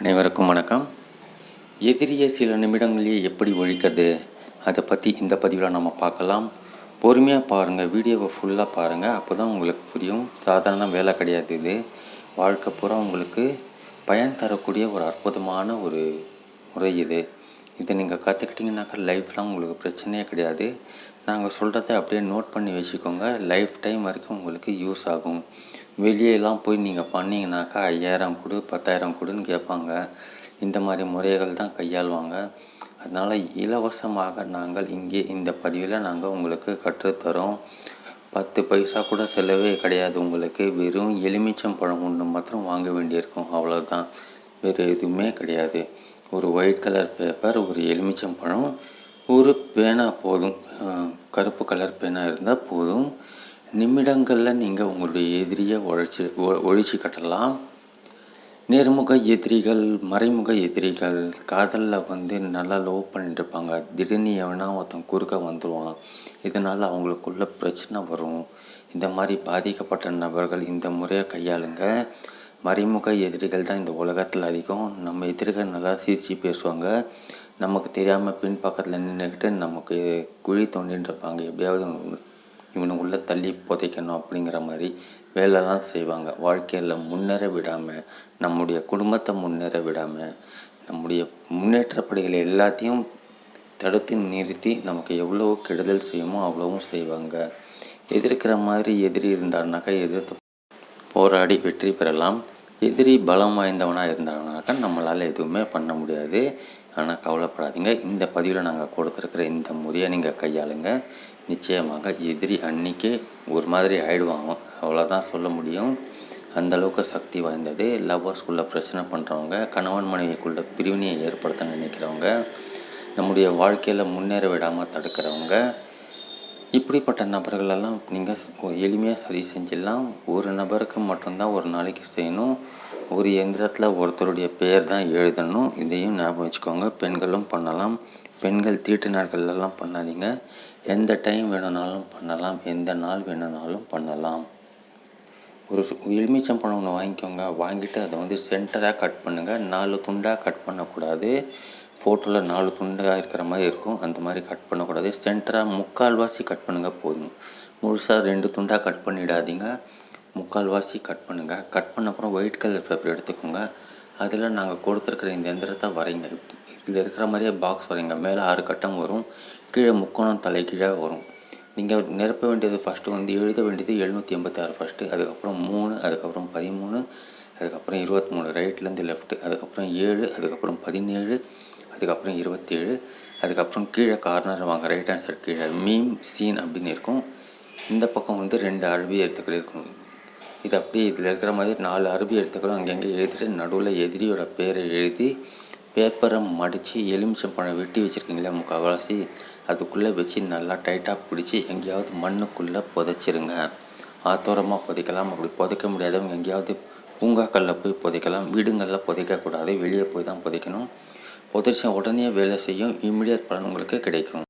அனைவருக்கும் வணக்கம். எதிரியை சில நிமிடங்களிலே எப்படி ஒழிக்கிறது அதை பற்றி இந்த பதிவில் நம்ம பார்க்கலாம். பொறுமையாக பாருங்கள் வீடியோவை ஃபுல்லாக பாருங்கள் அப்போ தான் உங்களுக்கு புரியும். சாதாரண வேலை கிடையாது இது. வாழ்க்கை பூரா உங்களுக்கு பயன் தரக்கூடிய ஒரு அற்புதமான ஒரு முறை இது. இதை நீங்கள் கற்றுக்கிட்டிங்கனாக்கா லைஃப்லாம் உங்களுக்கு பிரச்சனையே கிடையாது. நாங்கள் சொல்கிறத அப்படியே நோட் பண்ணி வச்சுக்கோங்க. லைஃப் டைம் வரைக்கும் உங்களுக்கு யூஸ் ஆகும். வெளியெல்லாம் போய் நீங்கள் பண்ணிங்கனாக்கா ஐயாயிரம் கொடு பத்தாயிரம் கொடுன்னு கேட்பாங்க. இந்த மாதிரி முறைகள் தான் கையாளுவாங்க. அதனால் இலவசமாக நாங்கள் இங்கே இந்த பதிவில் நாங்கள் உங்களுக்கு கற்றுத்தரோம். பத்து பைசா கூட செலவே கிடையாது உங்களுக்கு. வெறும் எலுமிச்சம் பழம் ஒன்று மாத்திரம் வாங்க வேண்டியிருக்கும். அவ்வளோதான் வேறு எதுவுமே கிடையாது. ஒரு ஒயிட் கலர் பேப்பர் ஒரு எலுமிச்சம் பழம் ஒரு பேனா போதும். கருப்பு கலர் பேனா இருந்தால் போதும். நிமிடங்களில் நீங்கள் உங்களுடைய எதிரியை உழைச்சி ஒழிச்சு கட்டலாம். நேர்முக எதிரிகள் மறைமுக எதிரிகள் காதலில் வந்து நல்லா லவ் பண்ணிட்டுருப்பாங்க. திடீர்னு எவனா ஒருத்தன் குறுக்க வந்துடுவான் இதனால் அவங்களுக்குள்ள பிரச்சனை வரும். இந்த மாதிரி பாதிக்கப்பட்ட நபர்கள் இந்த முறையை கையாளுங்க. மறைமுக எதிரிகள் தான் இந்த உலகத்தில் அதிகம். நம்ம எதிரிகள் நல்லா சிரித்து பேசுவாங்க. நமக்கு தெரியாமல் பின் பக்கத்தில் நின்றுக்கிட்டு நமக்கு குழி தோண்டின்னு இருப்பாங்க எப்படியாவது இவனு- இவனை உள்ளே தள்ளி புதைக்கணும் அப்படிங்கிற மாதிரி வேலைலாம் செய்வாங்க. வாழ்க்கையில் முன்னேற விடாமல் நம்முடைய குடும்பத்தை முன்னேற விடாமல் நம்முடைய முன்னேற்றப்படிகள் எல்லாத்தையும் தடுத்து நிறுத்தி நமக்கு எவ்வளோ கெடுதல் செய்யுமோ அவ்வளவும் செய்வாங்க. எதிர்க்கிற மாதிரி எதிரி இருந்தாருனாக்கா எதிர்த்து போராடி வெற்றி பெறலாம். எதிரி பலம் வாய்ந்தவனாக இருந்தாங்கனாக்கா நம்மளால் எதுவுமே பண்ண முடியாது. ஆனால் கவலைப்படாதீங்க. இந்த பதிவில் நாங்கள் கொடுத்துருக்கிற இந்த முறையை நீங்கள் கையாளுங்க. நிச்சயமாக எதிரி அன்னைக்கே ஒரு மாதிரி ஆயிடுவாங்க. அவ்வளோதான் சொல்ல முடியும். அந்த அளவுக்கு சக்தி வாய்ந்தது. லவ்வர்ஸ்குள்ளே பிரச்சனை பண்ணுறவங்க கணவன் மனைவிக்குள்ள பிரிவினையை ஏற்படுத்த நினைக்கிறவங்க நம்முடைய வாழ்க்கையில் முன்னேற விடாமல் தடுக்கிறவங்க இப்படிப்பட்ட நபர்களெல்லாம் நீங்கள் எளிமையாக சரி செஞ்சிடலாம். ஒரு நபருக்கு மட்டும்தான் ஒரு நாளைக்கு செய்யணும். ஒரு எந்திரத்தில் ஒருத்தருடைய பெயர் தான் எழுதணும். இதையும் ஞாபகம் வச்சுக்கோங்க. பெண்களும் பண்ணலாம். பெண்கள் தீட்டு நாட்கள்லாம் பண்ணாதீங்க. எந்த டைம் வேணும்னாலும் பண்ணலாம். எந்த நாள் வேணும்னாலும் பண்ணலாம். ஒரு எலுமிச்சம் பழம் ஒன்று வாங்கிக்கோங்க. வாங்கிட்டு அதை வந்து சென்டராக கட் பண்ணுங்கள் நாலு துண்டாக கட் பண்ணக்கூடாது. ஃபோட்டோவில் நாலு துண்டாக இருக்கிற மாதிரி இருக்கும். அந்த மாதிரி கட் பண்ணக்கூடாது. சென்டராக முக்கால்வாசி கட் பண்ணுங்கள் போதும். முழுசாக ரெண்டு துண்டாக கட் பண்ணிடாதீங்க. முக்கால்வாசி கட் பண்ணுங்கள் கட் பண்ண அப்புறம் ஒயிட் கலர் பேப்பர் எடுத்துக்கோங்க. அதில் நாங்கள் கொடுத்துருக்குற இந்த எந்திரத்தை வரைங்க. இதில் இருக்கிற மாதிரியே பாக்ஸ் வரைங்க. மேலே ஆறு கட்டம் வரும். கீழே முக்கோணம் தலைகீழாக வரும். நீங்கள் நிரப்ப வேண்டியது ஃபஸ்ட்டு வந்து எழுத வேண்டியது எழுநூற்றி எண்பத்தாறு ஃபஸ்ட்டு அதுக்கப்புறம் மூணு அதுக்கப்புறம் பதிமூணு அதுக்கப்புறம் இருபத்தி மூணு. ரைட்லேருந்து லெஃப்ட்டு அதுக்கப்புறம் ஏழு அதுக்கப்புறம் பதினேழு அதுக்கப்புறம் இருபத்தேழு. அதுக்கப்புறம் கீழே கார்னர் வாங்க. ரைட் ஹேண்ட் சைட் கீழே. மீம் சீன் அப்படின்னு இருக்கும். இந்த பக்கம் வந்து ரெண்டு அரபி எழுத்துக்கள் இருக்கும். இது அப்படியே இதில் இருக்கிற மாதிரி நாலு அரபி எழுத்துக்களும் அங்கங்கே எழுதிட்டு நடுவில் எதிரியோட பேரை எழுதி பேப்பரை மடித்து எலுமிச்சம் பழம் வெட்டி வச்சுருக்கீங்களா முக்கால்வாசி அதுக்குள்ளே வச்சு நல்லா டைட்டாக பிடிச்சி எங்கேயாவது மண்ணுக்குள்ளே புதைச்சிருங்க. ஆத்தோரமாக புதைக்கலாம். அப்படி புதைக்க முடியாதவங்க எங்கேயாவது பூங்காக்களில் போய் புதைக்கலாம். வீடுங்களில் புதைக்கக்கூடாது. வெளியே போய் தான் புதைக்கணும். புதைச்ச உடனே வேலை செய்யும். இம்மிடியட் பலன் உங்களுக்கு கிடைக்கும்.